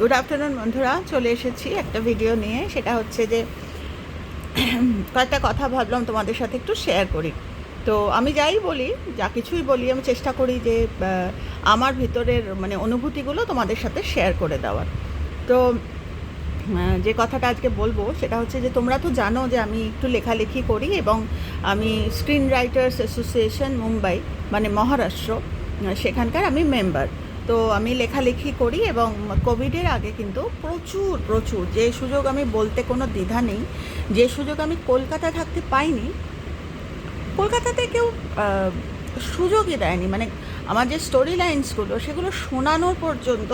Good afternoon বন্ধুরা। চলে এসেছি একটা ভিডিও নিয়ে। সেটা হচ্ছে যে, কয়েকটা কথা ভাবলাম তোমাদের সাথে একটু শেয়ার করি। তো আমি যাই বলি, যা কিছুই বলি, আমি চেষ্টা করি যে আমার ভিতরের মানে অনুভূতিগুলো তোমাদের সাথে শেয়ার করে দেওয়ার। তো যে কথাটা আজকে বলব, সেটা হচ্ছে যে, তোমরা তো জানো যে, আমি একটু লেখালেখি করি এবং আমি স্ক্রিন রাইটার্স অ্যাসোসিয়েশন মুম্বাই মানে মহারাষ্ট্র, সেখানকার আমি মেম্বার তো আমি লেখালেখি করি এবং কোভিডের আগে কিন্তু প্রচুর প্রচুর। যে সুযোগ আমি বলতে কোনো দ্বিধা নেই, যে সুযোগ আমি কলকাতা থাকতে পাইনি, কলকাতাতে কেউ সুযোগই দেয়নি। মানে আমার যে স্টোরি লাইন্সগুলো সেগুলো শোনানোর পর্যন্ত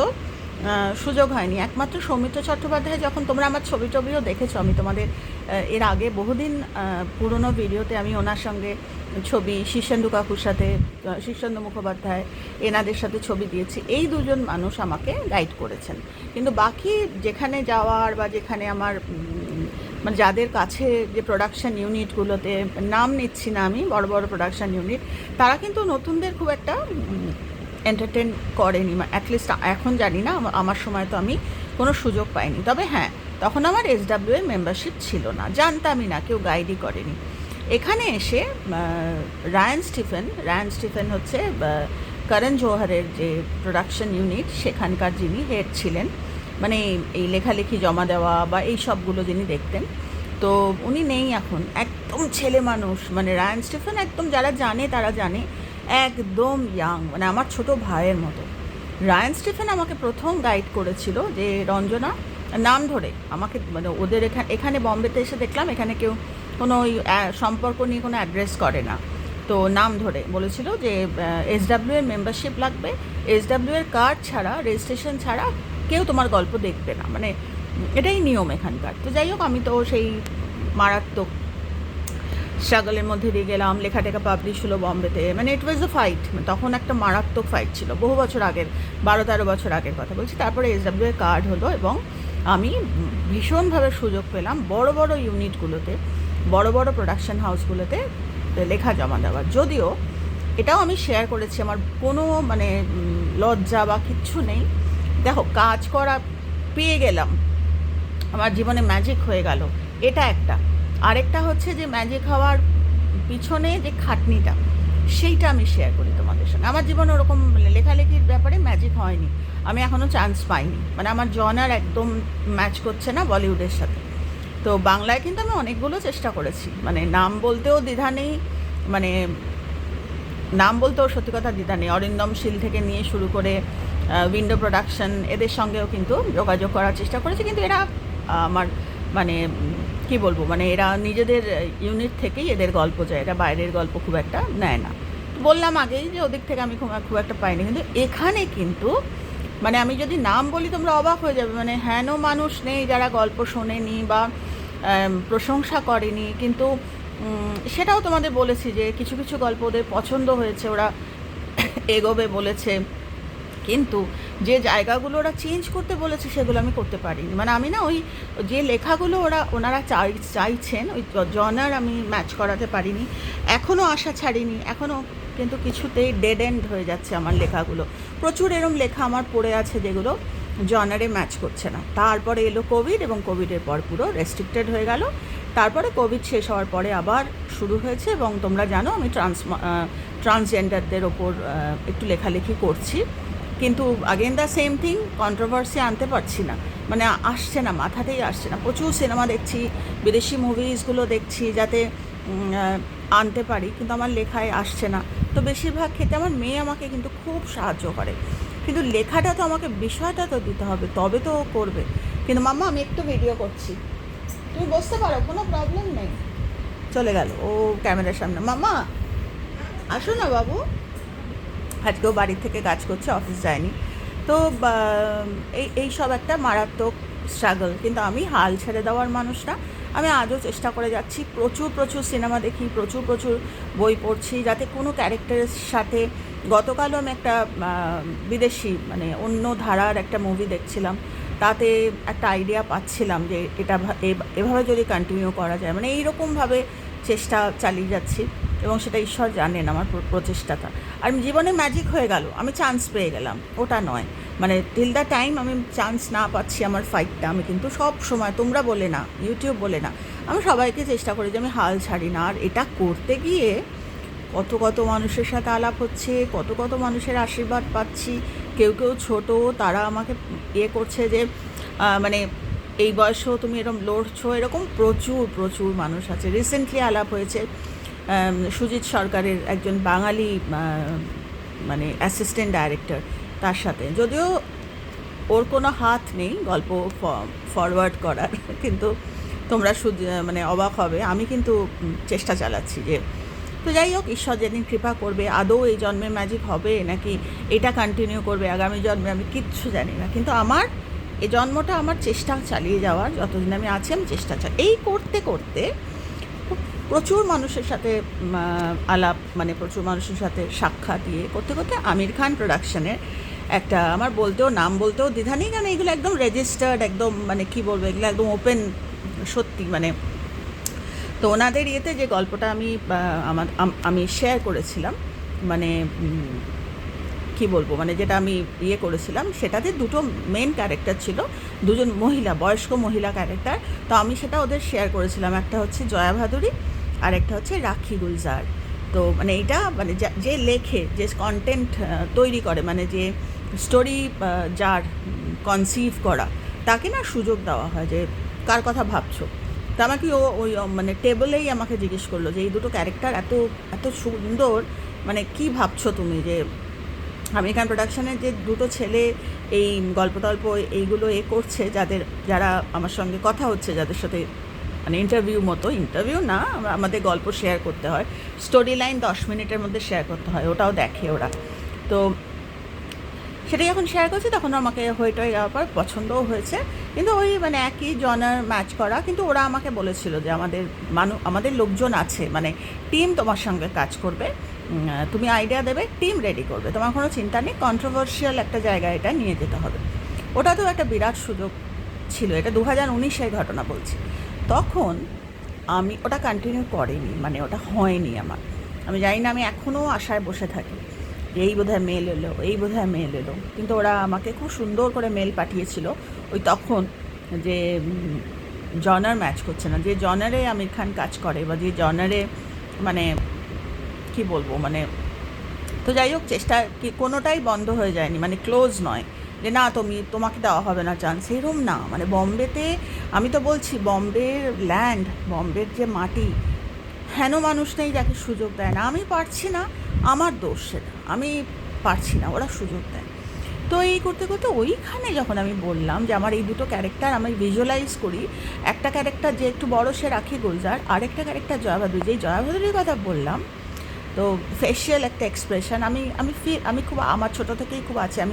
সুযোগ হয়নি। একমাত্র সৌমিত্র চট্টোপাধ্যায় যখন তোমরা আমার ছবি টবিও দেখেছ, আমি তোমাদের এর আগে বহুদিন পুরনো ভিডিওতে আমি ওনার সঙ্গে ছবি শীর্ষেন্দু কাকুর সাথে শীর্ষেন্দু মুখোপাধ্যায় এনাদের সাথে ছবি দিয়েছি। এই দুজন মানুষ আমাকে গাইড করেছেন। কিন্তু বাকি যেখানে যাওয়ার বা যেখানে আমার মানে যাদের কাছে যে প্রোডাকশান ইউনিটগুলোতে নাম নিচ্ছি না আমি, বড় বড় প্রোডাকশান ইউনিট তারা কিন্তু নতুনদের খুব একটা এন্টারটেন করেনি। অ্যাটলিস্ট এখন জানি না আমার সময় তো আমি কোনো সুযোগ পাইনি। তবে হ্যাঁ তখন আমার এস ডাব্লিউ মেম্বারশিপ ছিল না। জানতামই না, কেউ গাইডই করেনি। এখানে এসে রায়ান স্টিফেন রায়ান স্টিফেন হচ্ছে করণ জোহারের যে প্রোডাকশন ইউনিট সেখানকার যিনি হেড ছিলেন মানে এই লেখালেখি জমা দেওয়া বা এই সবগুলো যিনি দেখতেন। তো উনি নেই এখন, একদম ছেলে মানুষ মানে রায়ান স্টিফেন একদম যারা জানে তারা জানে, একদম ইয়াং মানে আমার ছোট ভাইয়ের মতো। রায়ান স্টিফেন আমাকে প্রথম গাইড করেছিল যে, রঞ্জনা, নাম ধরে, আমাকে মানে ওদের এখানে এখানে বম্বেতে এসে দেখলাম, এখানে কেউ কোনো ওই সম্পর্ক নিয়ে কোনো অ্যাড্রেস করে না। তো নাম ধরে বলেছিল যে এস ডাব্লিউ এর মেম্বারশিপ লাগবে। এস ডাব্লিউ এর কার্ড ছাড়া রেজিস্ট্রেশন ছাড়া কেউ তোমার গল্প দেখবে না। মানে এটাই নিয়ম এখানকার। তো যাই হোক, আমি তো সেই মারাত্মক স্ট্রাগলের মধ্যে দিয়ে গেলাম। লেখা টেখা পাবলিশ হলো বম্বেতে মানে ইট ওয়াজ আ ফাইট তখন একটা মারাত্মক ফাইট ছিল। বহু বছর আগের বারো তেরো বছর আগের কথা বলছি। তারপরে এস ডাব্লিউ এর কার্ড হলো এবং আমি ভীষণভাবে সুযোগ পেলাম বড় বড় ইউনিটগুলোতে বড় বড় প্রোডাকশন হাউসগুলোতে লেখা জমা দেওয়ার যদিও এটাও আমি শেয়ার করেছি, আমার কোনো মানে লজ্জা বা কিচ্ছু নেই। দেখো, কাজ করা পেয়ে গেলাম। আমার জীবনে ম্যাজিক হয়ে গেল। এটা একটা। আরেকটা হচ্ছে যে ম্যাজিক হওয়ার পিছনে যে খাটনিটা, সেইটা আমি শেয়ার করি তোমাদের সঙ্গে। আমার জীবনে ওরকম লেখালেখির ব্যাপারে ম্যাজিক হয়নি। আমি এখনও চান্স পাইনি। মানে আমার জনার একদম ম্যাচ করছে না বলিউডের সাথে। তো বাংলায় কিন্তু আমি অনেকগুলো চেষ্টা করেছি। মানে নাম বলতেও দ্বিধা নেই মানে নাম বলতেও সত্যি কথা দ্বিধা নেই। অরিন্দম শীল থেকে নিয়ে শুরু করে উইন্ডো প্রোডাকশন এদের সঙ্গেও কিন্তু যোগাযোগ করার চেষ্টা করেছি। কিন্তু এরা, আমার মানে কি বলব মানে এরা নিজেদের ইউনিট থেকেই এদের গল্প যায়। এরা বাইরের গল্প খুব একটা নেয় না। বললাম আগেই যে ওদিক থেকে আমি খুব একটা পাইনি। কিন্তু এখানে কিন্তু মানে আমি যদি নাম বলি তোমরা অবাক হয়ে যাবে। মানে হেন মানুষ নেই যারা গল্প শোনেনি বা প্রশংসা করেনি, কিন্তু সেটাও তোমাদের বলেছি যে কিছু কিছু গল্প ওদের পছন্দ হয়েছে, ওরা এগোবে বলেছে। কিন্তু যে জায়গাগুলো ওরা চেঞ্জ করতে বলেছে, সেগুলো আমি করতে পারিনি। মানে আমি না ওই, যে লেখাগুলো ওরা, ওনারা চাই, চাইছেন, ওই জনার আমি ম্যাচ করাতে পারিনি। এখনও আশা ছাড়িনি এখনও কিন্তু কিছুতেই ডেড এন্ড হয়ে যাচ্ছে আমার লেখাগুলো। প্রচুর এরম লেখা আমার পড়ে আছে যেগুলো জনারে ম্যাচ করছে না। তারপরে এলো কোভিড এবং কোভিডের পর পুরো রেস্ট্রিক্টেড হয়ে গেল। তারপরে কোভিড শেষ হওয়ার পরে আবার শুরু হয়েছে এবং তোমরা জানো আমি ট্রান্স ট্রান্সজেন্ডারদের ওপর একটু লেখালেখি করছি। কিন্তু again the same thing controversy আনতে পারছি না। মানে আসছে না, মাথাতেই আসছে না। প্রচুর সিনেমা দেখছি, বিদেশি মুভিজগুলো দেখছি যাতে আনতে পারি। কিন্তু আমার লেখায় আসছে না। তো বেশিরভাগ ক্ষেত্রে আমার মেয়ে আমাকে কিন্তু খুব সাহায্য করে। কিন্তু লেখাটা তো আমাকে বিষয়টা তো দিতে হবে, তবে তো করবে। কিন্তু মাম্মা, আমি একটু ভিডিও করছি। তুমি বসতে পারো, কোনো প্রবলেম নেই। চলে গেল, ও ক্যামেরার সামনে। মাম্মা, আসো না বাবু। আজকেও বাড়ি থেকে কাজ করছে অফিস যায়নি। তো এই এই সব একটা মারাত্মক স্ট্রাগল কিন্তু আমি হাল ছেড়ে দেওয়ার মানুষ না আমি আজও চেষ্টা করে যাচ্ছি, প্রচুর প্রচুর সিনেমা দেখি, প্রচুর প্রচুর বই পড়ছি, যাতে কোনো ক্যারেক্টারের সাথে গতকালও আমি একটা বিদেশি মানে অন্য ধারার একটা মুভি দেখছিলাম, তাতে একটা আইডিয়া পাচ্ছিলাম যে এটা এভাবে যদি কন্টিনিউ করা যায়। মানে এইরকমভাবে চেষ্টা চালিয়ে যাচ্ছি এবং সেটা ঈশ্বর জানেন আমার প্র- প্রচেষ্টাটা। আর জীবনে ম্যাজিক হয়ে গেল, আমি চান্স পেয়ে গেলাম, ওটা নয়। মানে টিল দ্য টাইম আমি চান্স না পাচ্ছি আমার ফাইটটা আমি কিন্তু সব সময়, তোমরা বলে না ইউটিউব বলে না, আমি সবাইকে চেষ্টা করি যে আমি হাল ছাড়ি না। আর এটা করতে গিয়ে কত কত মানুষের সাথে আলাপ হচ্ছে, কত কত মানুষের আশীর্বাদ পাচ্ছি, কেউ কেউ ছোট, তারা আমাকে ইয়ে করছে যে মানে এই বয়সেও তুমি এরকম লড়ছো, এরকম প্রচুর প্রচুর মানুষ আছে। রিসেন্টলি আলাপ হয়েছে সুজিত সরকারের একজন বাঙালি মানে অ্যাসিস্ট্যান্ট ডাইরেক্টর তার সাথে। যদিও ওর কোনো হাত নেই গল্প ফরওয়ার্ড করার, কিন্তু তোমরা মানে অবাক হবে। আমি কিন্তু চেষ্টা চালাচ্ছি যে, তো যাই হোক, ঈশ্বর যেদিন কৃপা করবে, আদৌ এই জন্মে ম্যাজিক হবে নাকি এটা কন্টিনিউ করবে, আগামী জন্মে আমি কিচ্ছু জানি না। কিন্তু আমার এই জন্মটা আমার চেষ্টা চালিয়ে যাওয়ার, যতদিন আমি আছি আমি চেষ্টা চাই এই করতে করতে প্রচুর মানুষের সাথে আলাপ মানে প্রচুর মানুষের সাথে সাক্ষাৎ দিয়ে করতে করতে আমির খান প্রোডাকশনের একটা, আমার বলতেও, নাম বলতেও দ্বিধা নেই, কারণ এগুলো একদম রেজিস্টার্ড একদম মানে কি বলব, এগুলো একদম ওপেন সত্যি মানে তো ওনাদের ইয়েতে যে গল্পটা আমি আমার, আমি শেয়ার করেছিলাম মানে কি বলব মানে যেটা আমি ইয়ে করেছিলাম সেটাতে দুটো মেন ক্যারেক্টার ছিল, দুজন মহিলা, বয়স্ক মহিলা ক্যারেক্টার তো আমি সেটা ওদের শেয়ার করেছিলাম। একটা হচ্ছে জয়া ভাদুরী আর একটা হচ্ছে রাখি গুলজার। তো মানে এটা মানে যা- লেখে, যে কন্টেন্ট তৈরি করে মানে যে স্টোরি যার কনসিভ করা, তাকে না সুযোগ দেওয়া হয় যে কার কথা ভাবছ? তা আমাকে ও ওই মানে টেবলেই আমাকে জিজ্ঞেস করল যে, এই দুটো ক্যারেক্টার এত এত সুন্দর মানে কি ভাবছ তুমি যে আমেরিকান প্রোডাকশনের যে দুটো ছেলে এই গল্প টল্প এইগুলো এ করছে, যাদের, যারা আমার সঙ্গে কথা হচ্ছে, যাদের সাথে মানে ইন্টারভিউ মতো ইন্টারভিউ না, আমাদের গল্প শেয়ার করতে হয়। স্টোরি লাইন দশ মিনিটের মধ্যে শেয়ার করতে হয়, ওটাও দেখে ওরা। তো সেটা যখন শেয়ার করছি, তখন আমাকে হয়ে টয়ে যাওয়ার পর পছন্দও হয়েছে। কিন্তু ওই মানে একই জনার ম্যাচ করা, কিন্তু ওরা আমাকে বলেছিল যে আমাদের মানু, আমাদের লোকজন আছে মানে টিম তোমার সঙ্গে কাজ করবে তুমি আইডিয়া দেবে টিম রেডি করবে। তোমার কোনো চিন্তা নেই কন্ট্রোভার্সিয়াল একটা জায়গায় এটা নিয়ে যেতে হবে। ওটা তো একটা বিরাট সুযোগ ছিল, এটা দু হাজার উনিশের ঘটনা বলছি। তখন আমি ওটা কন্টিনিউ করিনি মানে ওটা হয়নি আমার। আমি জানি না আমি এখনও আশায় বসে থাকি এই বোধহয় মেল এলো, এই বোধহয় মেল এলো। কিন্তু ওরা আমাকে খুব সুন্দর করে মেল পাঠিয়েছিল ওই তখন যে জনার ম্যাচ করছে না, যে জনারে আমির খান কাজ করে বা যে জনারে মানে কি বলব মানে তো যাই হোক, চেষ্টা কি কোনোটাই বন্ধ হয়ে যায়নি মানে ক্লোজ নয়। যে না, তুমি, তোমাকে দেওয়া হবে না চান্স এরম না। মানে বম্বেতে, আমি তো বলছি, বম্বের ল্যান্ড বম্বের যে মাটি, হেন মানুষ নেই যাকে সুযোগ দেয় না। আমি পারছি না, আমার দোষ সেটা। আমি পারছি না, ওরা সুযোগ দেয়। তো এই করতে করতে ওইখানে যখন আমি বললাম যে আমার এই দুটো ক্যারেক্টার আমি ভিজুয়ালাইজ করি, একটা ক্যারেক্টার যে একটু বড় সে রাখি গুলজার, আরেকটা ক্যারেক্টার জয়াভাদুর যেই জয়াভাদুরির কথা বললাম, তো ফেশিয়াল একটা এক্সপ্রেশন আমি আমি ফি- আমি খুব, আমার ছোটো থেকেই খুব আছে। আমি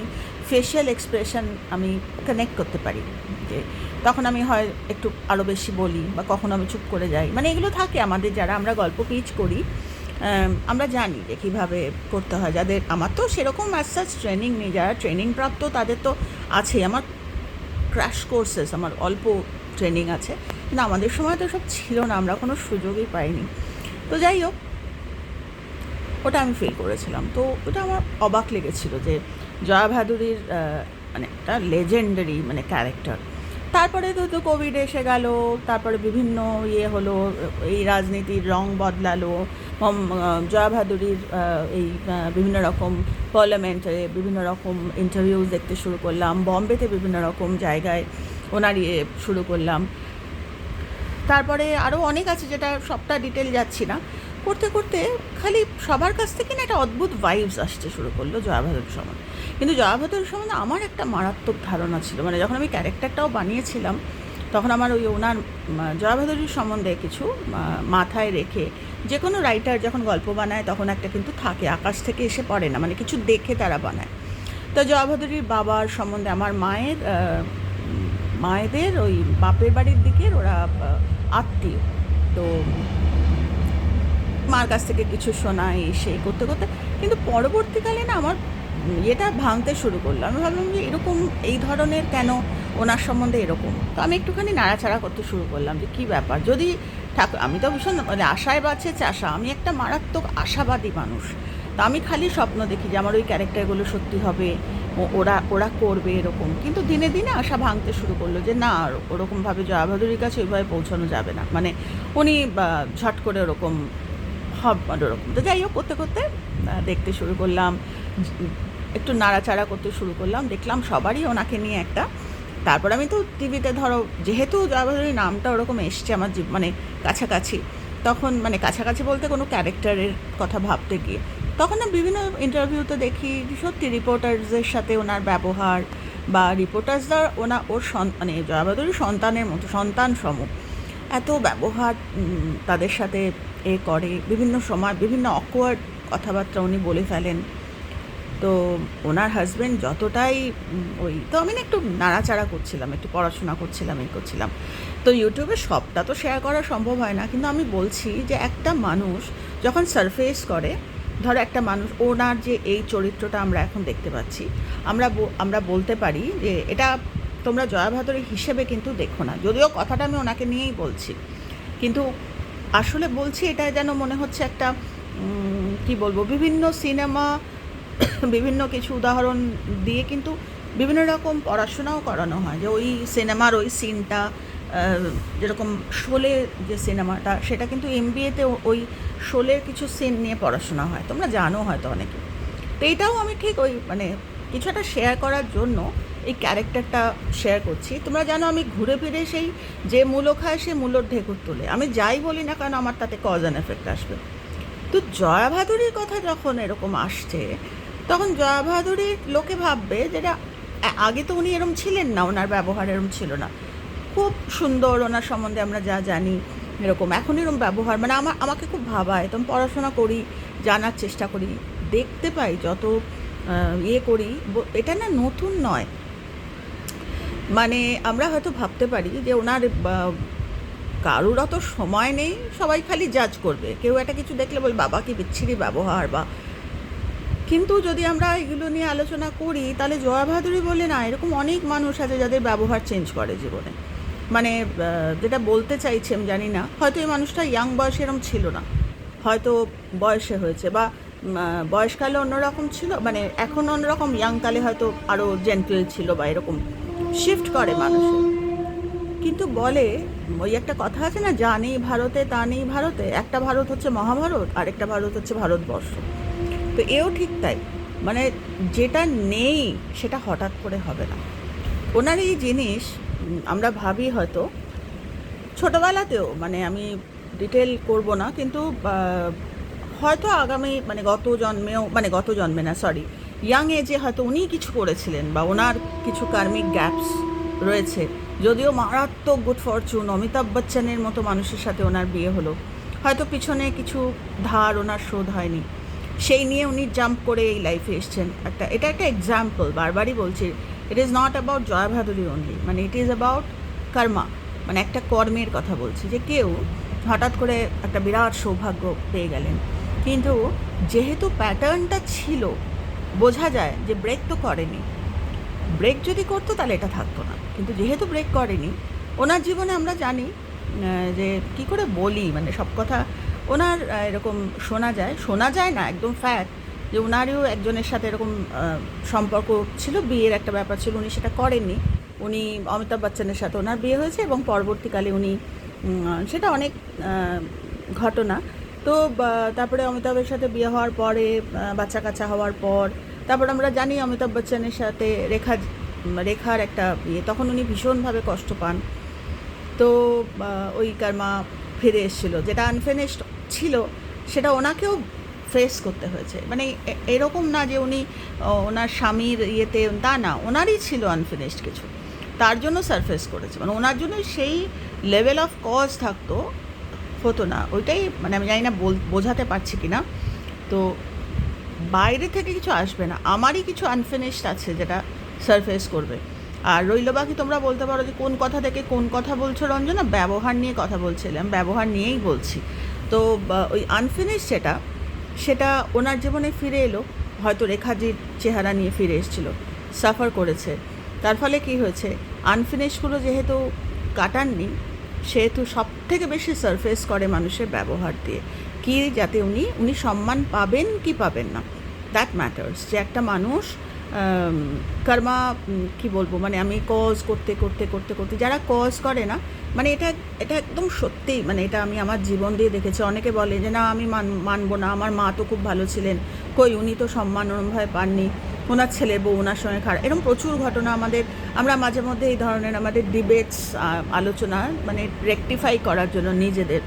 ফেশিয়াল এক্সপ্রেশন আমি কানেক্ট করতে পারি, যে তখন আমি হয় একটু আরও বেশি বলি বা কখনো আমি চুপ করে যাই। মানে এগুলো থাকে আমাদের যারা আমরা গল্প পিচ করি আমরা জানি যে কীভাবে করতে হয়। যাদের আমার তো সেরকম অ্যাজ ট্রেনিং নেই, যারা ট্রেনিং প্রাপ্ত তাদের তো আছে। আমার ক্র্যাশ কোর্সেস আমার অল্প ট্রেনিং আছে। কিন্তু আমাদের সময় তো সব ছিল না, আমরা কোনো সুযোগই পাইনি। তো যাই হোক, ওটা আমি ফিল করেছিলাম। তো ওটা আমার অবাক লেগেছিল যে জয়া ভাদুরীর মানে একটা লেজেন্ডারি মানে ক্যারেক্টার তারপরে তো তো কোভিড এসে গেল, তারপরে বিভিন্ন ইয়ে হলো, এই রাজনীতির রং বদলালো জয়া ভাদুরীর এই বিভিন্ন রকম পার্লামেন্টে বিভিন্ন রকম ইন্টারভিউ দেখতে শুরু করলাম বম্বেতে বিভিন্ন রকম জায়গায় ওনার ইয়ে শুরু করলাম। তারপরে আরও অনেক আছে যেটা সবটা ডিটেল যাচ্ছি না। করতে করতে খালি সবার কাছ থেকে না একটা অদ্ভুত ভাইবস আসতে শুরু করল জয়াভাদুর সম্বন্ধে কিন্তু জয়াভাদুর সম্বন্ধে আমার একটা মারাত্মক ধারণা ছিল। মানে যখন আমি ক্যারেক্টারটাও বানিয়েছিলাম, তখন আমার ওই ওনার জয়াভাদুরীর সম্বন্ধে কিছু মাথায় রেখে যে কোনো রাইটার যখন গল্প বানায়, তখন একটা কিন্তু থাকে, আকাশ থেকে এসে পড়ে না মানে কিছু দেখে তারা বানায়। তো জয়াভাদুরীর বাবার সম্বন্ধে আমার মায়ের মায়েদের ওই বাপের বাড়ির দিকের ওরা আত্মীয়। তো মার কাছ থেকে কিছু শোনা এই সেই করতে করতে, কিন্তু পরবর্তীকালে না আমার ইয়েটা ভাঙতে শুরু করল। আমি ভাবলাম যে এরকম এই ধরনের কেন ওনার সম্বন্ধে এরকম? তো আমি একটুখানি নাড়াচাড়া করতে শুরু করলাম যে কী ব্যাপার? যদি ঠাকুর আমি তো ভীষণ মানে আশায় বাঁচে চাষা। আমি একটা মারাত্মক আশাবাদী মানুষ। তো আমি খালি স্বপ্ন দেখি যে আমার ওই ক্যারেক্টারগুলো সত্যি হবে ওরা ওরা করবে এরকম। কিন্তু দিনে দিনে আশা ভাঙতে শুরু করল যে না, আর ওরকমভাবে জয়া ভাদুরীর কাছে ওইভাবে পৌঁছানো যাবে না। মানে উনি ঝট করে ওরকম হব মানে ওরকম। তো যাই হোক, করতে করতে দেখতে শুরু করলাম। একটু নাড়াচাড়া করতে শুরু করলাম, দেখলাম সবারই ওনাকে নিয়ে একটা, তারপর আমি তো টিভিতে ধরো, যেহেতু জয়া নামটা ওরকম এসছে আমার মানে কাছাকাছি, তখন মানে কাছাকাছি বলতে কোনো ক্যারেক্টারের কথা ভাবতে গিয়ে, তখন না বিভিন্ন ইন্টারভিউতে দেখি সত্যি রিপোর্টার্সদের সাথে ওনার ব্যবহার বা রিপোর্টার্সরা ওনা, ওর মানে জয়াবাদুরী সন্তানের মতো সন্তান সম এত ব্যবহার তাদের সাথে এ করে, বিভিন্ন সময় বিভিন্ন অকওয়ার্ড কথাবার্তা উনি বলে ফেলেন। তো ওনার হাজব্যান্ড যতটাই ওই, তো আমি না একটু নাড়াচাড়া করছিলাম, একটু পড়াশোনা করছিলাম এই করছিলাম। তো ইউটিউবে সবটা তো শেয়ার করা সম্ভব হয় না, কিন্তু আমি বলছি যে একটা মানুষ যখন সারফেস করে, ধরো একটা মানুষ, ওনার যে এই চরিত্রটা আমরা এখন দেখতে পাচ্ছি, আমরা আমরা বলতে পারি যে এটা তোমরা জয়া ভাদুরী হিসেবে কিন্তু দেখো না, যদিও কথাটা আমি ওনাকে নিয়েই বলছি। কিন্তু আসলে বলছি এটা যেন মনে হচ্ছে একটা কি বলব, বিভিন্ন সিনেমা বিভিন্ন কিছু উদাহরণ দিয়ে কিন্তু বিভিন্ন রকম পড়াশোনাও করানো হয়। যে ওই সিনেমার ওই সিনটা যেরকম শোলে যে সিনেমাটা, সেটা কিন্তু এমবিএতে ওই শোলের কিছু সিন নিয়ে পড়াশোনা হয়। তোমরা জানো হয়তো অনেকে। তো এটাও আমি ঠিক ওই মানে কিছু একটা শেয়ার করার জন্য এই ক্যারেক্টারটা শেয়ার করছি। তোমরা জানো আমি ঘুরে ফিরে সেই যে মূলো খায় সে মূলোর ঢেকুর তোলে। আমি যাই বলি না কারণ আমার তাতে কজ অ্যান্ড এফেক্ট আসবে। তো জয়া ভাদুরীর কথা যখন এরকম আসছে তখন জয়া ভাদুরীর লোকে ভাববে যেটা আগে তো উনি এরম ছিলেন না, ওনার ব্যবহার এরম ছিল না। খুব সুন্দর ওনার সম্বন্ধে আমরা যা জানি, এরকম। এখন এরকম ব্যবহার মানে আমার আমাকে খুব ভাবায়। তখন পড়াশোনা করি, জানার চেষ্টা করি, দেখতে পাই যত ইয়ে করি। এটা না নতুন নয়। মানে আমরা হয়তো ভাবতে পারি যে ওনার কারুর অত সময় নেই, সবাই খালি জাজ করবে। কেউ একটা কিছু দেখলে বল, বাবা কি বিচ্ছিরি ব্যবহার, বা কিন্তু যদি আমরা এগুলো নিয়ে আলোচনা করি, তাহলে জয়া ভাদুরী বলে না, এরকম অনেক মানুষ আছে যাদের ব্যবহার চেঞ্জ করে জীবনে। মানে যেটা বলতে চাইছি আমি, জানি না। হয়তো এই মানুষটা ইয়াং বয়সে এরম ছিল না। হয়তো বয়সে হয়েছে বা বয়সকালে অন্যরকম ছিল মানে এখন অন্যরকম ইয়াংকালে হয়তো আরও জেন্টেল ছিল বা এরকম শিফট করে মানুষের কিন্তু বলে, ওই একটা কথা আছে না, যা নেই ভারতে তা নেই ভারতে, একটা ভারত হচ্ছে মহাভারত আর একটা ভারত হচ্ছে ভারতবর্ষ। তো এও ঠিক তাই। মানে যেটা নেই সেটা হঠাৎ করে হবে না। ওনার এই জিনিস, আমরা ভাবি হয়তো, ছোটোবেলাতেও মানে আমি ডিটেল করব না, কিন্তু হয়তো আগামী মানে গত জন্মেও মানে গত জন্মে না সরি ইয়াং এজে হয়তো উনি কিছু করেছিলেন, বা ওনার কিছু কার্মিক গ্যাপস রয়েছে। যদিও মারাত্মক গুড ফরচুন অমিতাভ বচ্চনের মতো মানুষের সাথে ওনার বিয়ে হলো। হয়তো পিছনে কিছু ধার ওনার শোধ হয়নি। সেই নিয়ে উনি জাম্প করে এই লাইফে এসছেন। একটা, এটা একটা এক্সাম্পল বারবারই বলছি it is not about Jaya Bhaduri only মানে ইট ইজ অ্যাবাউট কর্মা মানে একটা কর্মের কথা বলছি, যে কেউ হঠাৎ করে একটা বিরাট সৌভাগ্য পেয়ে গেলেন। কিন্তু যেহেতু প্যাটার্নটা ছিল, বোঝা যায় যে ব্রেক তো করেনি। ব্রেক যদি করতো তাহলে এটা থাকতো না। কিন্তু যেহেতু ব্রেক করেনি, ওনার জীবনে আমরা জানি যে কি করে বলি মানে সব কথা ওনার এরকম শোনা যায় শোনা যায় না, একদম ফ্যাক্ট যে ওনারও একজনের সাথে এরকম সম্পর্ক ছিল, বিয়ের একটা ব্যাপার ছিল, উনি সেটা করেননি। উনি অমিতাভ বচ্চনের সাথে ওনার বিয়ে হয়েছে এবং পরবর্তীকালে উনি সেটা অনেক ঘটনা। তো তারপরে অমিতাভের সাথে বিয়ে হওয়ার পরে বাচ্চা কাচ্চা হওয়ার পর, তারপর আমরা জানি অমিতাভ বচ্চনের সাথে রেখা, রেখার একটা ইয়ে তখন উনি ভীষণভাবে কষ্ট পান। তো ওই কারমা ফিরে এসেছিল, যেটা আনফিনিশড ছিল, সেটা ওনাকেও ফেস করতে হয়েছে। মানে এরকম না যে উনি ওনার স্বামীর ইয়েতে, তা না, ওনারই ছিল আনফিনিশড কিছু। তার জন্য সারফেস করেছে। মানে ওনার জন্য সেই লেভেল অফ কজ থাকতো, হতো না। ওইটাই মানে আমি জানি না বোঝাতে পারছি কি না তো বাইরে থেকে কিছু আসবে না। আমারই কিছু আনফিনিশড আছে যেটা সারফেস করবে। আর রইল বাকি তোমরা বলতে পারো যে কোন কথা থেকে কোন কথা বলছো রঞ্জনা? ব্যবহার নিয়ে কথা বলছিলাম। ব্যবহার নিয়েই বলছি। তো ওই আনফিনিশ যেটা, সেটা ওনার জীবনে ফিরে এলো, হয়তো রেখাজির চেহারা নিয়ে ফিরে এসেছিল সাফার করেছে। তার ফলে কি হয়েছে আনফিনিশগুলো যেহেতু কাটাননি, সেহেতু সব থেকে বেশি সারফেস করে মানুষের ব্যবহার দিয়ে। কি যাতে উনি উনি সম্মান পাবেন কি পাবেন না দ্যাট ম্যাটার্স যে একটা মানুষ কর্মা কি বলব মানে আমি কজ করতে করতে করতে করতে, যারা কজ করে না মানে এটা এটা একদম সত্যি মানে এটা আমি আমার জীবন দিয়ে দেখেছি। অনেকে বলে যে, না, আমি মান, মানবো না, আমার মা তো খুব ভালো ছিলেন, কই উনি তো সম্মান ওরমভাবে পাননি, ওনার ছেলে বউ ওনার সঙ্গে খারাপ। এরকম প্রচুর ঘটনা আমাদের, আমরা মাঝে মধ্যে এই ধরনের আমাদের ডিবেটস আলোচনা মানে রেকটিফাই করার জন্য নিজেদের।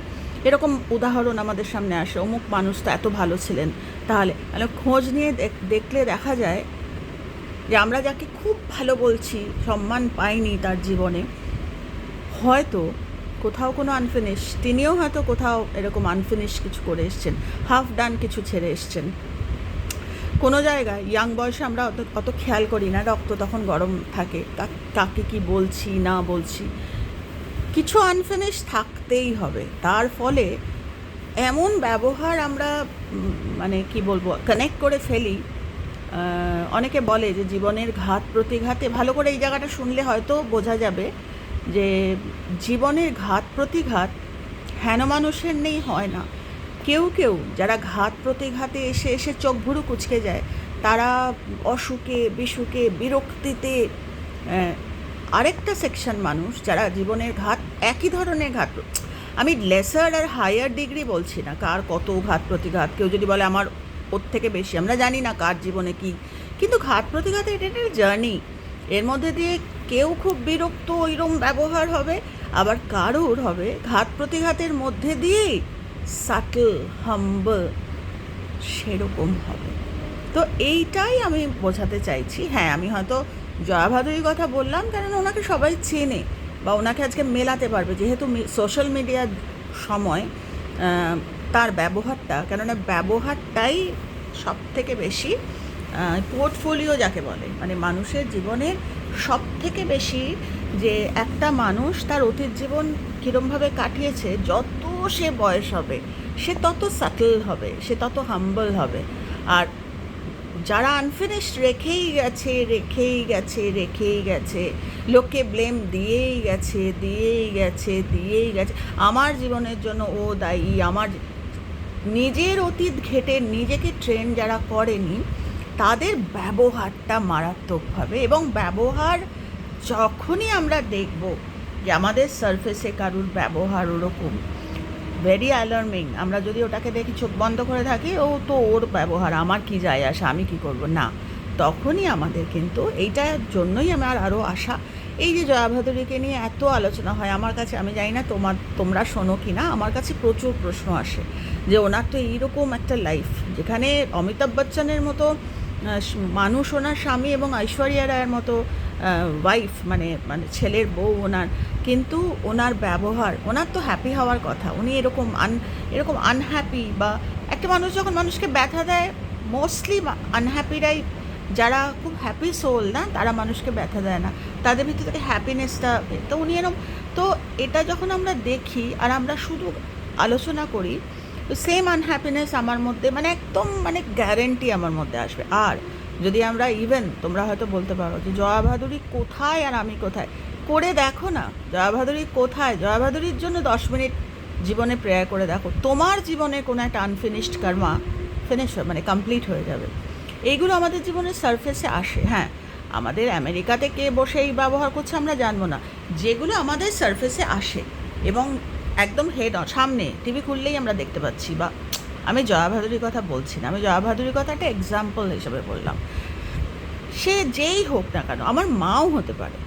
এরকম উদাহরণ আমাদের সামনে আসে, অমুক মানুষ তো এত ভালো ছিলেন, তাহলে মানে খোঁজ নিয়ে দেখ- দেখলে দেখা যায় যে আমরা যাকে খুব ভালো বলছি, সম্মান পাইনি তার জীবনে, হয়তো কোথাও কোনো আনফিনিশ তিনিও হয়তো কোথাও এরকম আনফিনিশ কিছু করে এসছেন হাফ ডান কিছু ছেড়ে এসছেন। কোনো জায়গায় ইয়াং বয়সে আমরা অত অত খেয়াল করি না, রক্ত তখন গরম থাকে কা- কাকে কি বলছি, না বলছি। কিছু আনফিনিশ থাকতেই হবে, তার ফলে এমন ব্যবহার আমরা মানে কি বলব কানেক্ট করে ফেলি অনেকে বলে যে জীবনের ঘাত প্রতিঘাতে, ভালো করে এই জায়গাটা শুনলে হয়তো বোঝা যাবে যে জীবনের ঘাত প্রতিঘাত হেন মানুষের নেই হয় না। কেউ কেউ যারা ঘাত প্রতিঘাতে এসে এসে চোখ ভুরু কুচকে যায়, তারা অসুখে, বিসুখে, বিরক্তিতে আরেকটা সেকশন মানুষ যারা জীবনের ঘাত, একই ধরনের ঘাত আমি লেসার আর হায়ার ডিগ্রি বলছি না, কার কত ঘাত প্রতিঘাত। কেউ যদি বলে আমার ওর থেকে বেশি। আমরা জানি না কার জীবনে কি। কিন্তু ঘাত প্রতিঘাত এটা একটা জার্নি এর মধ্যে দিয়ে কেউ খুব বিরক্ত, ওইরকম ব্যবহার হবে, আবার কারোর হবে। ঘাত প্রতিঘাতের মধ্যে দিয়েই সাটল হাম্ব সেরকম হবে। তো এইটাই আমি বোঝাতে চাইছি। হ্যাঁ আমি হয়তো জয়া ভাদুরীর কথা বললাম, কারণ ওনাকে সবাই চেনে বা ওনাকে আজকে মেলাতে পারবে। যেহেতু সোশ্যাল মিডিয়ার সময় তার ব্যবহারটা, কেননা ব্যবহারটাই সব থেকে বেশি পোর্টফোলিও যাকে বলে মানে মানুষের জীবনে সব থেকে বেশি যে একটা মানুষ তার অতীত জীবন কীরমভাবে কাটিয়েছে, যত সে বয়স হবে, সে তত সাটল হবে, সে তত হাম্বল হবে। আর যারা আনফিনিশ রেখেই গেছে রেখেই গেছে রেখেই গেছে, লোককে ব্লেম দিয়েই গেছে দিয়েই গেছে দিয়েই গেছে, আমার জীবনের জন্য ও দায়ী, আমার নিজের অতীত ঘেটে নিজেকে ট্রেন যারা করেনি, তাদের ব্যবহারটা মারাত্মকভাবে এবং ব্যবহার যখনই আমরা দেখব যে আমাদের সারফেসে কারুর ব্যবহার ওরকম ভেরি অ্যালার্মিং আমরা যদি ওটাকে দেখি চোখ বন্ধ করে থাকি, ও তো ওর ব্যবহার, আমার কি যায় আসে, আমি কি করব? না, তখনই আমাদের কিন্তু এইটার জন্যই আমার আরও আশা এই যে জয়া ভাদুরীকে নিয়ে এত আলোচনা হয়, আমার কাছে, আমি জানি না তোমার, তোমরা শোনো কি না আমার কাছে প্রচুর প্রশ্ন আসে যে ওনার তো এইরকম একটা লাইফ যেখানে অমিতাভ বচ্চনের মতো মানুষ ওনার স্বামী এবং ঐশ্বরিয়া রায়ের মতো ওয়াইফ মানে মানে ছেলের বউ ওনার, কিন্তু ওনার ব্যবহার, ওনার তো হ্যাপি হওয়ার কথা, উনি এরকম আন, এরকম আনহ্যাপি বা, একটা মানুষ যখন মানুষকে ব্যথা দেয় মোস্টলি আনহ্যাপিরাই যারা খুব হ্যাপি সোল না, তারা মানুষকে ব্যথা দেয় না। তাদের ভিতর থেকে হ্যাপিনেসটা তো উনি এরকম তো এটা যখন আমরা দেখি আর আমরা শুধু আলোচনা করি, তো সেম আনহ্যাপিনেস আমার মধ্যে মানে একদম মানে গ্যারেন্টি আমার মধ্যে আসবে। আর যদি আমরা ইভেন তোমরা হয়তো বলতে পারো যে জয়া ভাদুরী কোথায় আর আমি কোথায়? করে দেখো না। জয়া কোথায়? জয়া জন্য দশ মিনিট জীবনে প্রেয়ার করে দেখো। তোমার জীবনে কোনো একটা আনফিনিশড কর্মা ফিনিশ মানে কমপ্লিট হয়ে যাবে। এইগুলো আমাদের জীবনের সারফেসে আসে। হ্যাঁ আমাদের আমেরিকাতে কে বসে এই ব্যবহার করছে আমরা জানব না। যেগুলো আমাদের সারফেসে আসে এবং একদম হেড সামনে টিভি খুললেই আমরা দেখতে পাচ্ছি বা আমি জয়া ভাদুরীর কথা বলছি না, আমি জয়া ভাদুরীর কথা একটা এক্সাম্পল হিসেবে বললাম। সে যেই হোক না কেন, আমার মাও হতে পারে,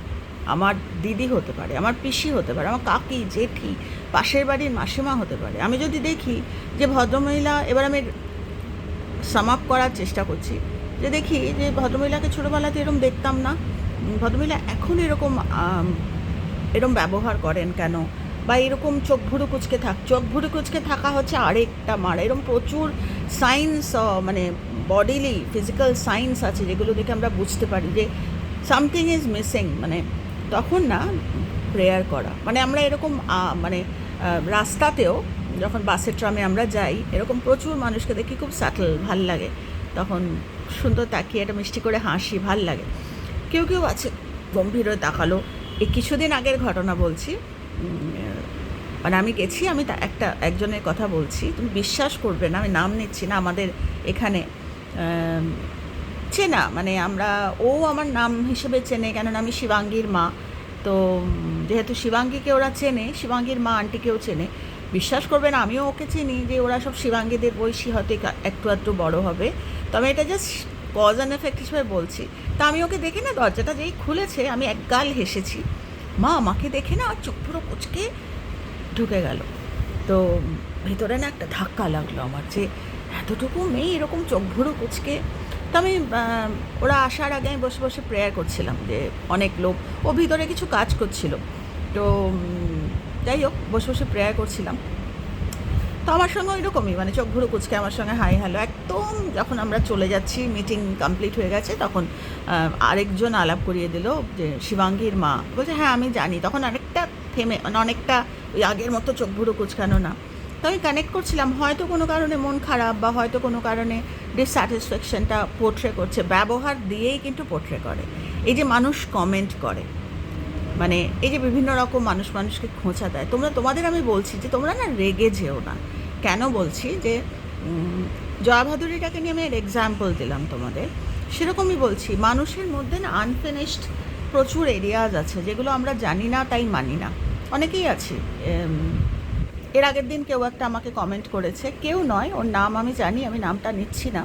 আমার দিদি হতে পারে, আমার পিসি হতে পারে, আমার কাকি, জেঠি, পাশের বাড়ির মাসিমা হতে পারে। আমি যদি দেখি যে ভদ্রমহিলা, এবার আমি সাম আপ করার চেষ্টা করছি যে দেখি যে ভদ্রমহিলাকে ছোটোবেলাতে এরকম দেখতাম না। ভদ্রমহিলা এখন এরকম আম, এরকম ব্যবহার করেন কেন? বা এরকম চোখ ভুরু কুচকে থাক চোখ ভুরু কুচকে থাকা হচ্ছে আরেকটা মারা। এরকম প্রচুর সায়েন্স মানে বডিলি ফিজিক্যাল সাইন্স আছে যেগুলো দেখে আমরা বুঝতে পারি যে সামথিং ইজ মিসিং মানে তখন না প্রেয়ার করা। মানে আমরা এরকম মানে রাস্তাতেও যখন বাসের ট্রামে আমরা যাই এরকম প্রচুর মানুষকে দেখি খুব সাটল ভালো লাগে। তখন সুন্দর তাকিয়ে একটা মিষ্টি করে হাসি, ভালো লাগে। কেউ কেউ আছে গম্ভীর হয়ে তাকালো। এই কিছুদিন আগের ঘটনা বলছি। মানে আমি গেছি, আমি একটা, একজনের কথা বলছি। তুমি বিশ্বাস করবে না, আমি নাম নিচ্ছি না আমাদের এখানে। চেনা মানে আমরা, ও আমার নাম হিসেবে চেনে, কেননা আমি শিবাঙ্গীর মা। তো, যেহেতু শিবাঙ্গীকে ওরা চেনে, শিবাঙ্গীর মা আন্টিকেও চেনে, বিশ্বাস করবেন আমিও ওকে চিনি যে ওরা সব শিবাঙ্গীদের বয়সী, হয়তো একটু- একটু বড় হবে। তবে এটা জাস্ট কজ অ্যান্ড এফেক্ট হিসেবে বলছি। তা আমি ওকে দেখে না, দরজাটা যেই খুলেছে, আমি এক গাল হেসেছি। মা আমাকে দেখে না আর চোখ পুরো কুচকে ঢুকে গেল। তো ভিতরে না একটা ধাক্কা লাগল আমার যে এতটুকু মেয়ে এরকম চোখ ভুরো কুচকে। তো আমি ওরা আসার আগে আমি বসে বসে প্রেয়ার করছিলাম যে অনেক লোক, ও ভিতরে কিছু কাজ করছিল। তো যাই হোক, বসে বসে প্রেয়ার করছিলাম। তো আমার সঙ্গে ওই রকমই মানে চোখ ভুরো কুচকে আমার সঙ্গে হাই হ্যালো একদম যখন আমরা চলে যাচ্ছি মিটিং কমপ্লিট হয়ে গেছে, তখন আরেকজন আলাপ করিয়ে দিল যে, শিবাঙ্গীর মা। বলছে হ্যাঁ আমি জানি। তখন অনেকটা থেমে মানে অনেকটা ওই আগের মতো চোখ ভুরো কুচকানো না। তো আমি কানেক্ট করছিলাম, হয়তো কোনো কারণে মন খারাপ বা হয়তো কোনো কারণে ডিসস্যাটিসফ্যাকশনটা পোট্রে করছে। ব্যবহার দিয়েই কিন্তু পোট্রে করে। এই যে মানুষ কমেন্ট করে মানে এই যে বিভিন্ন রকম মানুষ মানুষকে খোঁচা দেয়, তোমরা, তোমাদের আমি বলছি যে, তোমরা না রেগে যেও না। কেন বলছি যে জয়া ভাদুরীটাকে নিয়ে আমি এর এক্সাম্পল দিলাম তোমাদের। সেরকমই বলছি, মানুষের মধ্যে না আনফিনিশড প্রচুর এরিয়াজ আছে, যেগুলো আমরা জানি না তাই মানি না। অনেকেই আছি এর আগের দিন কেউ একটা আমাকে কমেন্ট করেছে, কেউ নয়, ওর নাম আমি জানি, আমি নামটা নিচ্ছি না।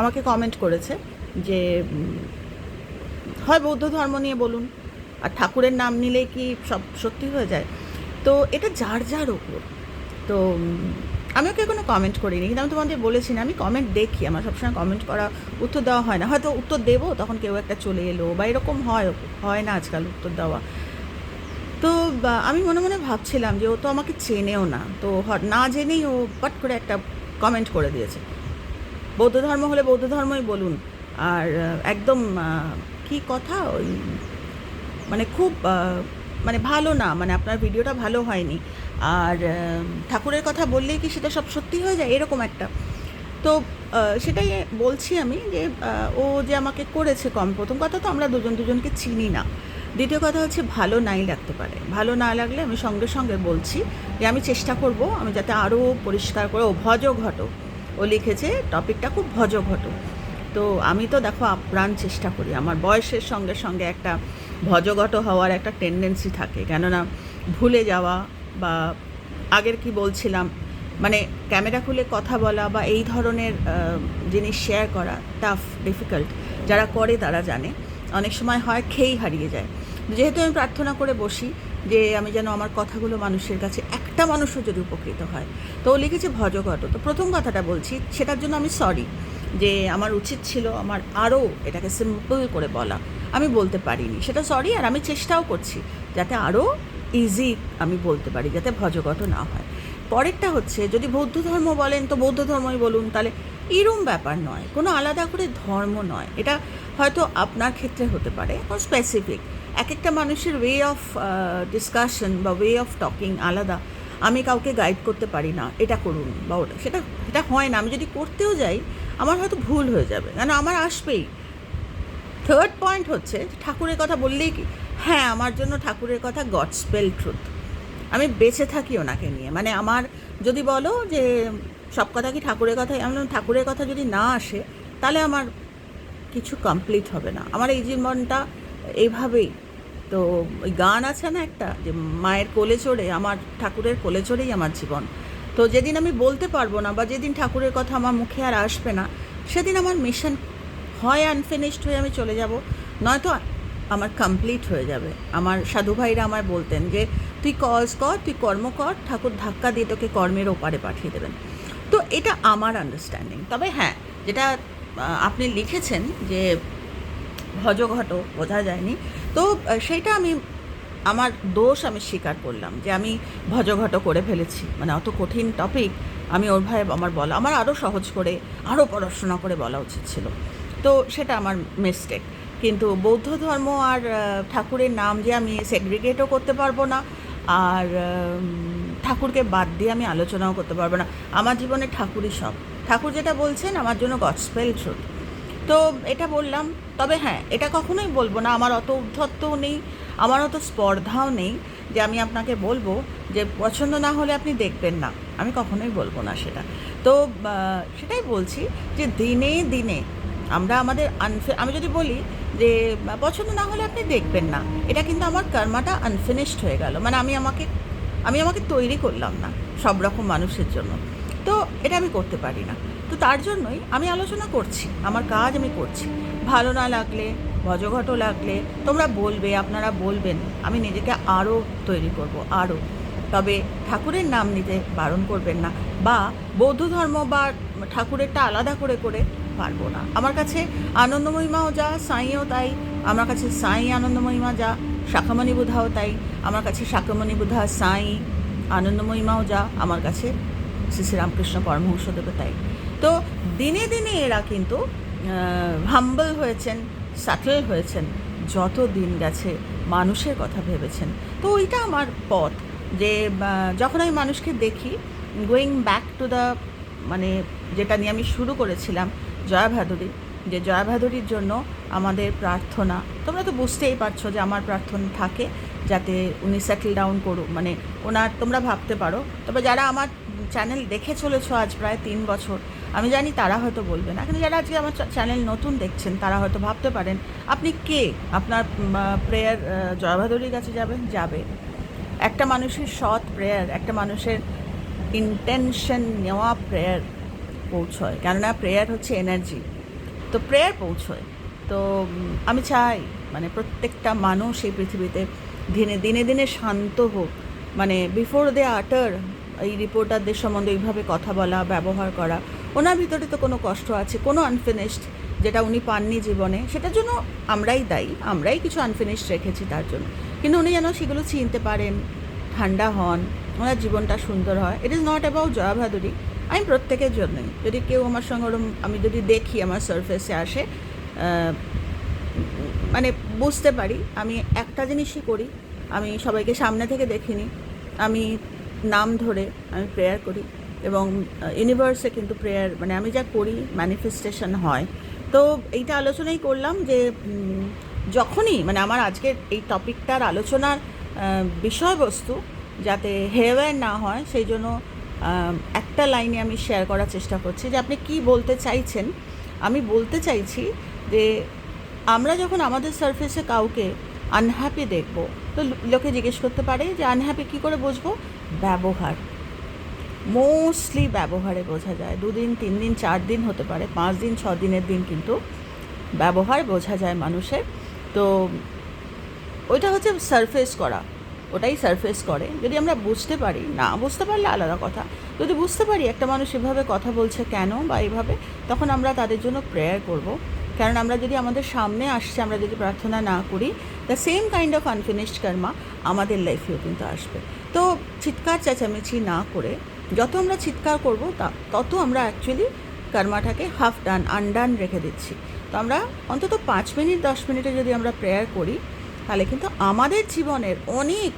আমাকে কমেন্ট করেছে যে হয় বৌদ্ধ ধর্ম নিয়ে বলুন, আর ঠাকুরের নাম নিলেই কি সব সত্যি হয়ে যায়? তো এটা যার যার ওপর তো আমি ওকে কোনো কমেন্ট করিনি, কিন্তু আমি তোমাদের বলেছি না, আমি কমেন্ট দেখি, আমার সবসময় কমেন্ট করা উত্তর দেওয়া হয় না। হয়তো উত্তর দেবো, তখন কেউ একটা চলে এলো, বা এরকম হয় হয় না আজকাল উত্তর দেওয়া। তো আমি মনে মনে ভাবছিলাম যে ও তো আমাকে চেনেও না, তো না জেনেই ও পট করে একটা কমেন্ট করে দিয়েছে। বৌদ্ধ ধর্ম হলে বৌদ্ধ ধর্মই বলুন, আর একদম কি কথা, ওই মানে খুব মানে ভালো না মানে আপনার ভিডিওটা ভালো হয়নি। আর ঠাকুরের কথা বললেই কি সেটা সব সত্যি হয়ে যায়? এরকম একটা। তো সেটাই বলছি আমি যে ও যে আমাকে করেছে কম, প্রথম কথা তো আমরা দুজন দুজনকে চিনি না। দ্বিতীয় কথা হচ্ছে ভালো নাই লাগতে পারে। ভালো না লাগলে আমি সঙ্গে সঙ্গে বলছি যে আমি চেষ্টা করব, আমি যাতে আরও পরিষ্কার করে, ও ভজ ঘট ও লিখেছে, টপিকটা খুব ভজ ঘট তো আমি তো দেখো আপ্রাণ চেষ্টা করি। আমার বয়সের সঙ্গে সঙ্গে একটা ভজঘট হওয়ার একটা টেন্ডেন্সি থাকে। কেননা ভুলে যাওয়া বা আগের কি বলছিলাম মানে ক্যামেরা খুলে কথা বলা বা এই ধরনের জিনিস শেয়ার করা টাফ ডিফিকাল্ট যারা করে তারা জানে। অনেক সময় হয় খেয়েই হারিয়ে যায়। যেহেতু আমি প্রার্থনা করে বসি যে আমি যেন আমার কথাগুলো মানুষের কাছে, একটা মানুষও যদি উপকৃত হয়। তো ও লিখেছে ভজঘট তো প্রথম কথাটা বলছি, সেটার জন্য আমি সরি যে আমার উচিত ছিল আমার আরও এটাকে সিম্পল করে বলা। আমি বলতে পারিনি। সেটা সরি আর আমি চেষ্টাও করছি যাতে আরও ইজি আমি বলতে পারি, যাতে ভজগত না হয়। পরেরটা হচ্ছে, যদি বৌদ্ধ ধর্ম বলেন, তো বৌদ্ধ ধর্মই বলুন, তাহলে এরম ব্যাপার নয়, কোনো আলাদা করে ধর্ম নয়। এটা হয়তো আপনার ক্ষেত্রে হতে পারে স্পেসিফিক এক একটা মানুষের ওয়ে অফ ডিসকাশন বা ওয়ে অফ টকিং আলাদা। আমি কাউকে গাইড করতে পারি না, এটা করুন বা ওটা, সেটা সেটা হয় না। আমি যদি করতেও যাই, আমার হয়তো ভুল হয়ে যাবে, কেন আমার আসবেই। থার্ড পয়েন্ট হচ্ছে ঠাকুরের কথা বললেই কি হ্যাঁ আমার জন্য ঠাকুরের কথা গড স্পেল ট্রুথ। আমি বেঁচে থাকি ওনাকে নিয়ে। মানে আমার, যদি বলো যে সব কথা কি ঠাকুরের কথাই আমি ঠাকুরের কথা যদি না আসে, তাহলে আমার কিছু কমপ্লিট হবে না। আমার এই জীবনটা এইভাবেই তো ওই গান আছে না একটা, যে মায়ের কোলে চড়ে, আমার ঠাকুরের কোলে চড়েই আমার জীবন। তো যেদিন আমি বলতে পারব না, বা যেদিন ঠাকুরের কথা আমার মুখে আর আসবে না, সেদিন আমার মিশন হয় আনফিনিশড হয়ে আমি চলে যাব। নয়তো আমার কমপ্লিট হয়ে যাবে। আমার সাধু ভাইরা আমায় বলতেন যে, তুই কজ কর, তুই কর্ম কর, ঠাকুর ধাক্কা দিয়ে তোকে কর্মের ওপারে পাঠিয়ে দেবেন। তো এটা আমার আন্ডারস্ট্যান্ডিং তবে হ্যাঁ যেটা আপনি লিখেছেন যে ভজঘট বোঝা যায়নি। তো সেইটা আমি, আমার দোষ আমি স্বীকার করলাম যে, আমি ভজঘট করে ফেলেছি। মানে অত কঠিন টপিক আমি ওর ভাই আমার বলা, আমার আরও সহজ করে আরও পড়াশোনা করে বলা উচিত ছিল। তো সেটা আমার মিস্টেক কিন্তু বৌদ্ধ ধর্ম আর ঠাকুরের নাম যে আমি সেগ্রিগেটও করতে পারব না, আর ঠাকুরকে বাদ দিয়ে আমি আলোচনাও করতে পারব না। আমার জীবনে ঠাকুরই সব। ঠাকুর যেটা বলছেন, আমার জন্য গডস্পেল ট্রুথ তো এটা বললাম, তবে হ্যাঁ এটা কখনোই বলব না। আমার অত উদ্ধত্তও নেই, আমার অত স্পর্ধাও নেই যে আমি আপনাকে বলব যে পছন্দ না হলে আপনি দেখবেন না। আমি কখনোই বলব না সেটা। তো সেটাই বলছি যে দিনে দিনে আমরা আমাদের আনফে আমি যদি বলি যে, পছন্দ না হলে আপনি দেখবেন না। এটা কিন্তু আমার কর্মাটা আনফিনিশড হয়ে গেল। মানে আমি আমাকে আমি আমাকে তৈরি করলাম না সব রকম মানুষের জন্য। তো এটা আমি করতে পারি না। তো তার জন্যই আমি আলোচনা করছি, আমার কাজ আমি করছি। ভালো না লাগলে ভজঘট লাগলে, তোমরা বলবে, আপনারা বলবেন, আমি নিজেকে আরও তৈরি করব, আরও। তবে ঠাকুরের নাম নিতে বারণ করবেন না। বা বৌদ্ধ ধর্ম বা ঠাকুরেরটা আলাদা করে করে পারব না। আমার কাছে আনন্দময়ীমাও যা, সাঁইও তাই। আমার কাছে সাঁই আনন্দময়ীমা যা, শাখামণি বুধাও তাই। আমার কাছে শাখামণি বুধা, সাঁই আনন্দময়ীমাও যা, আমার কাছে শ্রী শ্রীরামকৃষ্ণ পরমহংসদেব তাই। তো দিনে দিনে এরা কিন্তু হাম্বল হয়েছেন, সাটল হয়েছেন, যত দিন গেছে মানুষের কথা ভেবেছেন। তো ওইটা আমার পথ যে যখন আমি মানুষকে দেখি গোয়িং ব্যাক টু দ্য মানে যেটা নিয়ে আমি শুরু করেছিলাম জয়া ভাদুরী, যে জয়া ভাদুরীর জন্য আমাদের প্রার্থনা। তোমরা তো বুঝতেই পারছ যে আমার প্রার্থনা থাকে যাতে উনি সেটেল ডাউন করুক মানে ওনার, তোমরা ভাবতে পারো। তবে যারা আমার চ্যানেল দেখে চলেছো আজ প্রায় তিন বছর, আমি জানি তারা হয়তো বলবে না। কিন্তু যারা আজকে আমার চ্যানেল নতুন দেখছেন, তারা হয়তো ভাবতে পারেন, আপনি কে? আপনার প্রেয়ার জয়ভাদুরীর কাছে যাবেন? যাবে। একটা মানুষের সৎ প্রেয়ার একটা মানুষের ইন্টেনশন নেওয়া প্রেয়ার পৌঁছয়। কেননা প্রেয়ার হচ্ছে এনার্জি তো প্রেয়ার পৌঁছয়। তো আমি চাই মানে প্রত্যেকটা মানুষ এই পৃথিবীতে দিনে দিনে দিনে শান্ত হোক। মানে বিফোর দে আটার এই রিপোর্টারদের সম্বন্ধে এইভাবে কথা বলা, ব্যবহার করা, ওনার ভিতরে তো কোনো কষ্ট আছে, কোনো আনফিনিশড যেটা উনি পাননি জীবনে, সেটার জন্য আমরাই দায়ী। আমরাই কিছু আনফিনিশড রেখেছি তার জন্য। কিন্তু উনি যেন সেগুলো চিনতে পারেন, ঠান্ডা হন, ওনার জীবনটা সুন্দর হয়। It is not about Jaya Bhaduri. আমি প্রত্যেকের জন্যই। যদি কেউ আমার সঙ্গে ওরম, আমি যদি দেখি আমার সারফেসে আসে মানে বুঝতে পারি, আমি একটা জিনিসই করি, আমি সবাইকে সামনে থেকে দেখিনি আমি নাম ধরে আমি প্রেয়ার করি এবং ইউনিভার্সে কিন্তু প্রেয়ার মানে আমি যা করি ম্যানিফেস্টেশন হয়। তো এইটা আলোচনাই করলাম যে যখনই মানে আমার আজকের এই টপিকটার আলোচনার বিষয়বস্তু যাতে হেয়ার না হয়, সেই জন্য একটা লাইনে আমি শেয়ার করার চেষ্টা করছি যে আপনি কি বলতে চাইছেন। আমি বলতে চাইছি যে আমরা যখন আমাদের সারফেসে কাউকে আনহ্যাপি দেখব, তো লোকে জিজ্ঞেস করতে পারে যে আনহ্যাপি কী করে বুঝব? ব্যবহার। মোস্টলি ব্যবহারে বোঝা যায়। দুদিন তিন দিন চার দিন হতে পারে পাঁচ দিন ছ দিনের দিন কিন্তু ব্যবহার বোঝা যায় মানুষের। তো ওইটা হচ্ছে সারফেস করা। ওটাই সারফেস করে। যদি আমরা বুঝতে পারি, না বুঝতে পারলে আলাদা কথা। যদি বুঝতে পারি একটা মানুষ এভাবে কথা বলছে কেন বা এভাবে, তখন আমরা তাদের জন্য প্রেয়ার করব। কারণ আমরা যদি আমাদের সামনে আসছে, আমরা যদি প্রার্থনা না করি the same kind of unfinished karma আমাদের লাইফেও কিন্তু আসবে। তো চিৎকার, চেঁচামেচি না করে যত আমরা চিৎকার করব, তা তত আমরা অ্যাকচুয়ালি কর্মাটাকে হাফ ডান আনডান রেখে দিচ্ছি। তো আমরা অন্তত পাঁচ মিনিট, দশ মিনিটে যদি আমরা প্রেয়ার করি তাহলে কিন্তু আমাদের জীবনের অনেক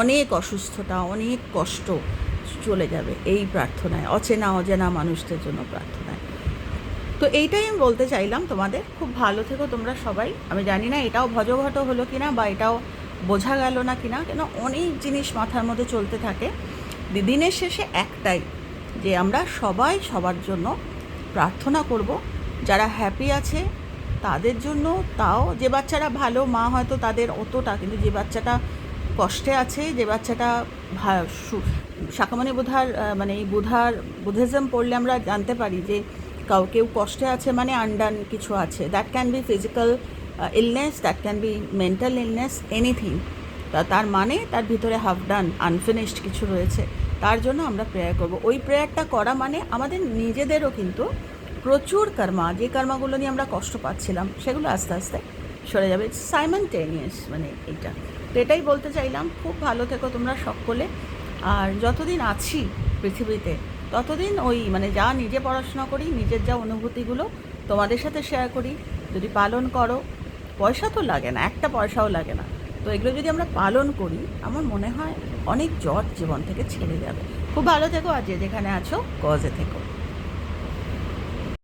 অনেক অসুস্থতা, অনেক কষ্ট চলে যাবে এই প্রার্থনায়, অচেনা, অজেনা মানুষদের জন্য প্রার্থনায়। তো এইটাই আমি বলতে চাইলাম তোমাদের, খুব ভালো থেকো তোমরা সবাই। আমি জানি না এটাও ভজঘট হলো কিনা বা এটাও বোঝা গেল না কিনা, কেন অনেক জিনিস মাথার মধ্যে চলতে থাকে। দিনের শেষে একটাই, যে আমরা সবাই সবার জন্য প্রার্থনা করব, যারা হ্যাপি আছে তাদের জন্য তাও যে বাচ্চারা ভালো, মা হয়তো তাদের অতটা, কিন্তু যে বাচ্চাটা কষ্টে আছে, যে বাচ্চাটা শাকামণি বুধার মানে এই বুধার, বুদ্ধিজম পড়লে আমরা জানতে পারি যে কাউ, কেউ কষ্টে আছে মানে আন্ডান কিছু আছে। That can be physical illness that can be mental illness anything তা, তার মানে তার ভিতরে হাফ ডান আনফিনিশড কিছু রয়েছে। তার জন্য আমরা প্রেয়ার করব। ওই প্রেয়ারটা করা মানে আমাদের নিজেদেরও কিন্তু প্রচুর কর্মা যে কর্মাগুলো নিয়ে আমরা কষ্ট পাচ্ছিলাম, সেগুলো আস্তে আস্তে সরে যাবে। সাইমানটেনিয়াস মানে এইটা। তো এটাই বলতে চাইলাম, খুব ভালো থেকো তোমরা সকলে। আর যতদিন আছি পৃথিবীতে, ততদিন ওই মানে যা নিজে পড়াশোনা করি, নিজের যা অনুভূতিগুলো তোমাদের সাথে শেয়ার করি, যদি পালন করো, পয়সা তো লাগে না, একটা পয়সাও লাগে না। তো এগুলো যদি আমরা পালন করি, আমার মনে হয় অনেক জট জীবন থেকে ছেড়ে যাবে। খুব ভালো থেকো, আর যে যেখানে আছো, গজে থেকো।